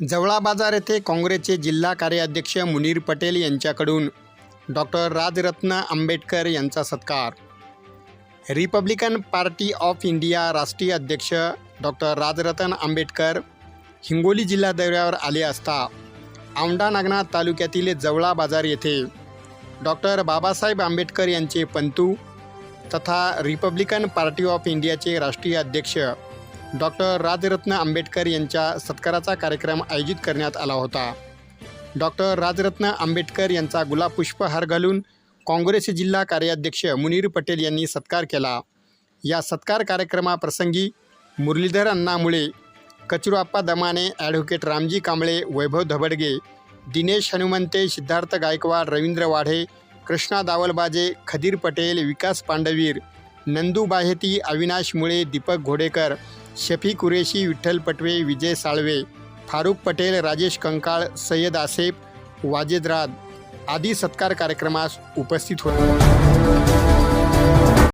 जवळा बाजार येथे काँग्रेसचे जिल्हा कार्याध्यक्ष मुनीर पटेल यांच्याकडून डॉक्टर राजरत्न आंबेडकर यांचा सत्कार. रिपब्लिकन पार्टी ऑफ इंडिया राष्ट्रीय अध्यक्ष डॉक्टर राजरत्न आंबेडकर हिंगोली जिल्हा दौऱ्यावर आले असता औंढा नागनाथ तालुक्यातील जवळा बाजार येथे डॉक्टर बाबासाहेब आंबेडकर यांचे पंतू तथा रिपब्लिकन पार्टी ऑफ इंडियाचे राष्ट्रीय अध्यक्ष डॉक्टर राजरत्न आंबेडकर यांच्या सत्काराचा कार्यक्रम आयोजित करण्यात आला होता. डॉक्टर राजरत्न आंबेडकर यांचा गुलाब पुष्पहार घालून काँग्रेस जिल्हा कार्याध्यक्ष मुनीर पटेल यांनी सत्कार केला. या सत्कार कार्यक्रमाप्रसंगी मुरलीधर अण्णामुळे कचरूआप्पा दमाने ॲडव्होकेट रामजी कांबळे वैभव धबडगे दिनेश हनुमंते सिद्धार्थ गायकवाड रवींद्र वाढे कृष्णा दावलबाजे खदीर पटेल विकास पांडवीर नंदू बाहेती अविनाश मुळे दीपक घोडेकर शफी कुरेशी विठ्ठल पटवे विजय साळवे फारुख पटेल राजेश कंकाळ सय्यद आसेफ वाजेद राद आदी सत्कार कार्यक्रमास उपस्थित होते.